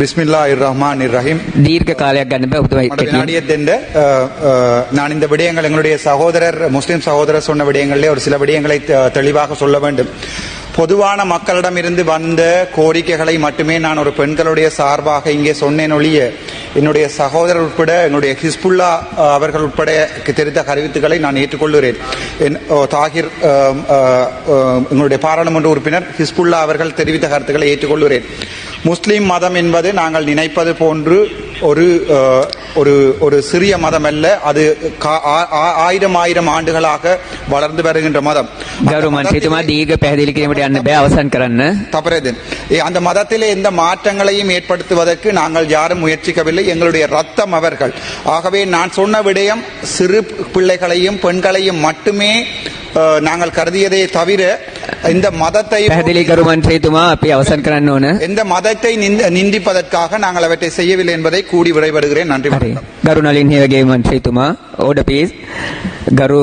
பிஸ்மில்லா இர் ரஹ்மான் இர் ரஹீம் தீர்க்க காலையாக கண்டிப்பாக உதவி தெண்ட நான் இந்த விடயங்கள் எங்களுடைய சகோதரர் முஸ்லீம் சகோதரர் சொன்ன விடயங்களிலே ஒரு சில விடயங்களை uh, தெளிவாக சொல்ல வேண்டும். பொதுவான மக்களிடமிருந்து வந்த கோரிக்கைகளை மட்டுமே நான் ஒரு பெண்களுடைய சார்பாக இங்கே சொன்னேன் ஒழிய என்னுடைய சகோதரர் உட்பட என்னுடைய ஹிஸ்புல்லா uh, அவர்கள் உட்பட தெரிந்த கருவித்துக்களை நான் ஏற்றுக்கொள்கிறேன். என் தாகிர் um, uh, um, எங்களுடைய பாராளுமன்ற உறுப்பினர் ஹிஸ்புல்லா அவர்கள் தெரிவித்த கருத்துக்களை ஏற்றுக்கொள்கிறேன். முஸ்லீம் மதம் என்பது நாங்கள் நினைப்பது போன்று ஒரு ஒரு ஒரு சிறிய மதம் அல்ல அது ஆயிரம் ஆயிரம் ஆண்டுகளாக வளர்ந்து வருகின்ற மதம். அந்த மதத்திலே எந்த மாற்றங்களையும் ஏற்படுத்துவதற்கு நாங்கள் யாரும் முயற்சிக்கவில்லை. எங்களுடைய ரத்தம் அவர்கள். ஆகவே நான் சொன்ன விடயம் சிறு பிள்ளைகளையும் பெண்களையும் மட்டுமே நாங்கள் கருதியதை தவிர இந்த மதத்தை පැහැදිලි කරු මන්ත්‍රීතුමා අපි අවසන් කරන්න ඕන. எந்த மதத்தை நிந்த- நிந்திப்பதற்காக நாங்கள் அவற்றை செய்யவில்லை என்பதை கூடி விடைபடுகிறேன் நன்றி හරි. வணக்கம் ගරු නලින් හේවගේ මන්ත්‍රීතුමා ඕඩ පීස්. ගරු